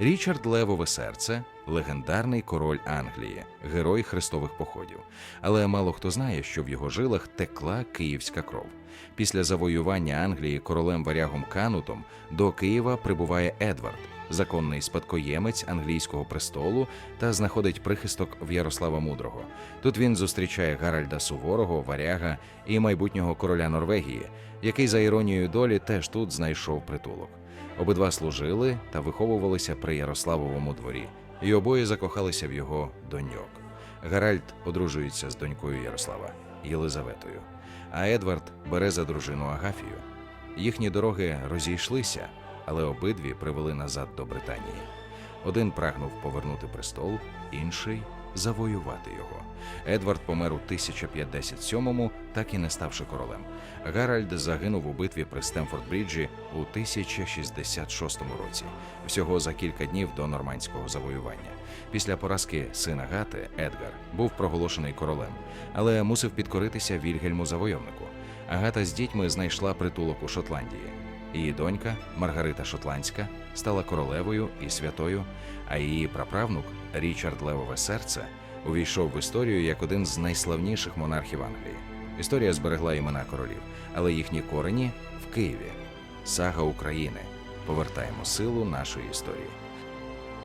Річард Левове серце легендарний король Англії, герой хрестових походів. Але мало хто знає, що в його жилах текла київська кров. Після завоювання Англії королем варягом Канутом до Києва прибуває Едвард, законний спадкоємець англійського престолу, та знаходить прихисток в Ярослава Мудрого. Тут він зустрічає Гаральда Суворого, варяга і майбутнього короля Норвегії, який за іронією долі теж тут знайшов притулок. Обидва служили та виховувалися при Ярославовому дворі, і обоє закохалися в його доньок. Гаральд одружується з донькою Ярослава Єлизаветою, а Едвард бере за дружину Агафію. Їхні дороги розійшлися, але обидві привели назад до Британії. Один прагнув повернути престол, інший завоювати його. Едвард помер у 1057-му, так і не ставши королем. Гаральд загинув у битві при Стемфорд-Бріджі у 1066 році, всього за кілька днів до нормандського завоювання. Після поразки сина Гати Едгар був проголошений королем, але мусив підкоритися Вільгельму завойовнику. Агата з дітьми знайшла притулок у Шотландії. Її донька Маргарита Шотландська стала королевою і святою, а її праправнук Річард Левове серце увійшов в історію як один з найславніших монархів Англії. Історія зберегла імена королів, але їхні корені в Києві. Сага України. Повертаємо силу нашої історії.